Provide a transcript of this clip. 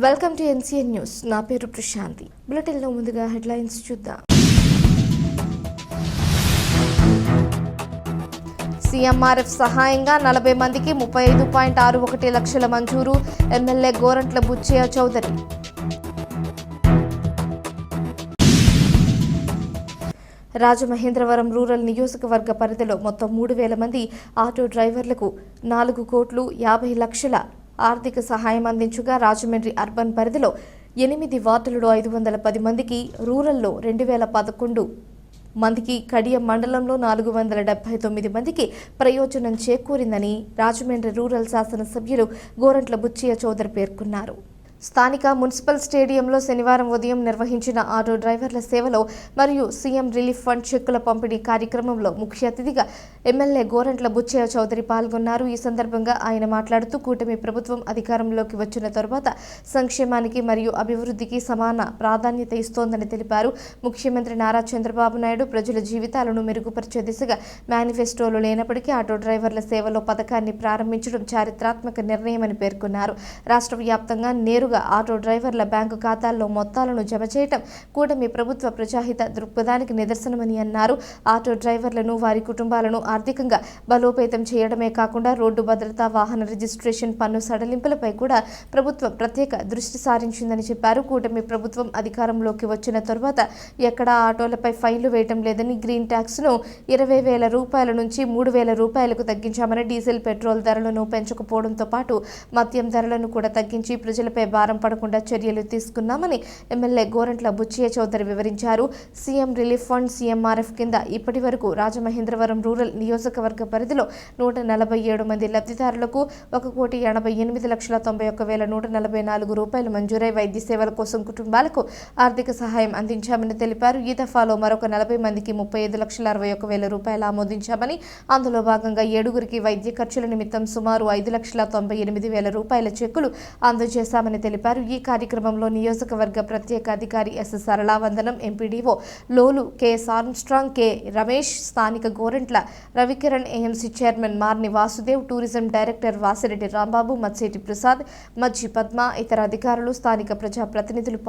Welcome to NCN news నా పేరు ప్రశాంతి. బులెటిన్లో ముందుగా హెడ్లైన్స్ చూద్దాం. సీఎంఆర్ఎఫ్ సహాయంగా నలభై మందికి ముప్పై ఐదు పాయింట్ ఆరు ఒకటి లక్షల మంజూరు ఎమ్మెల్యే గోరంట్ల బుచ్చయ్య చౌదరి. రాజమహేంద్రవరం రూరల్ నియోజకవర్గ పరిధిలో మొత్తం మూడు వేల మంది ఆటో డ్రైవర్లకు నాలుగు కోట్లు యాభై లక్షల ఆర్థిక సహాయం అందించగా రాజమండ్రి అర్బన్ పరిధిలో ఎనిమిది వార్డులలో ఐదు వందల పది మందికి రూరల్లో రెండు వేల పదకొండు మందికి కడియం మండలంలో నాలుగు వందల డెబ్బై తొమ్మిది మందికి ప్రయోజనం చేకూరిందని రాజమండ్రి రూరల్ శాసనసభ్యులు గోరంట్ల బుచ్చయ్య చౌదరి పేర్కొన్నారు. స్థానిక మున్సిపల్ స్టేడియంలో శనివారం ఉదయం నిర్వహించిన ఆటో డ్రైవర్ల సేవలో మరియు సీఎం రిలీఫ్ ఫండ్ చెక్కుల పంపిణీ కార్యక్రమంలో ముఖ్య అతిథిగా ఎమ్మెల్యే గోరంట్ల బుచ్చయ్య చౌదరి పాల్గొన్నారు. ఈ సందర్భంగా ఆయన మాట్లాడుతూ కూటమి ప్రభుత్వం అధికారంలోకి వచ్చిన తరువాత సంక్షేమానికి మరియు అభివృద్ధికి సమాన ప్రాధాన్యత ఇస్తోందని తెలిపారు. ముఖ్యమంత్రి నారా చంద్రబాబు నాయుడు ప్రజల జీవితాలను మెరుగుపరిచే దిశగా మేనిఫెస్టోలు లేనప్పటికీ ఆటో డ్రైవర్ల సేవలో పథకాన్ని ప్రారంభించడం చారిత్రాత్మక నిర్ణయమని పేర్కొన్నారు. రాష్ట్ర వ్యాప్తంగా నేరుగా ఆటో డ్రైవర్ల బ్యాంకు ఖాతాల్లో మొత్తాలను జమ చేయటం కూటమి ప్రభుత్వ ప్రజాహిత దృక్పథానికి నిదర్శనమని అన్నారు. ఆటో డ్రైవర్లను వారి కుటుంబాలను ఆర్థికంగా బలోపేతం చేయడమే కాకుండా రోడ్డు భద్రత వాహన రిజిస్ట్రేషన్ పన్ను సడలింపులపై కూడా ప్రభుత్వం ప్రత్యేక దృష్టి సారించిందని చెప్పారు. కూటమి ప్రభుత్వం అధికారంలోకి వచ్చిన తర్వాత ఎక్కడా ఆటోలపై ఫైన్లు వేయటం లేదని గ్రీన్ ట్యాక్స్ను ఇరవై వేల రూపాయల నుంచి మూడు వేల రూపాయలకు తగ్గించామని డీజిల్ పెట్రోల్ ధరలను పెంచకపోవడంతో పాటు మద్యం ధరలను కూడా తగ్గించి ప్రజలపై భారం పడకుండా చర్యలు తీసుకున్నామని ఎమ్మెల్యే గోరంట్ల బుచ్చియ చౌదరి వివరించారు. సీఎం రిలీఫ్ ఫండ్ సీఎంఆర్ఎఫ్ కింద ఇప్పటి వరకు రాజమహేంద్రవరం రూరల్ నియోజకవర్గ పరిధిలో నూట నలభై ఏడు మంది లబ్ధిదారులకు ఒక కోటి ఎనభై ఎనిమిది లక్షల తొంభై ఒక్క వేల నూట నలభై నాలుగు రూపాయలు మంజూరై వైద్య సేవల కోసం కుటుంబాలకు ఆర్థిక సహాయం అందించామని తెలిపారు. ఈ దఫాలో మరొక నలభై మందికి ముప్పై ఐదు లక్షల అరవై ఒక వేల రూపాయలు ఆమోదించామని అందులో భాగంగా ఏడుగురికి వైద్య ఖర్చుల నిమిత్తం సుమారు ఐదు లక్షల తొంభై ఎనిమిది వేల రూపాయల చెక్కులు అందజేశామని తెలిపారు. తెలిపారు. ఈ కార్యక్రమంలో నియోజకవర్గ ప్రత్యేక అధికారి ఎస్ సరళావందనం ఎంపీడీఓ లోలు కె ఆర్మ్స్ట్రాంగ్ కె రమేష్ స్థానిక Gorantla Ravikiran AMC chairman Marni Vasudev tourism director Vasireddy Rambabu Matseti Prasad Majji Padma ఇతర అధికారులు స్థానిక ప్రజాప్రతినిధులు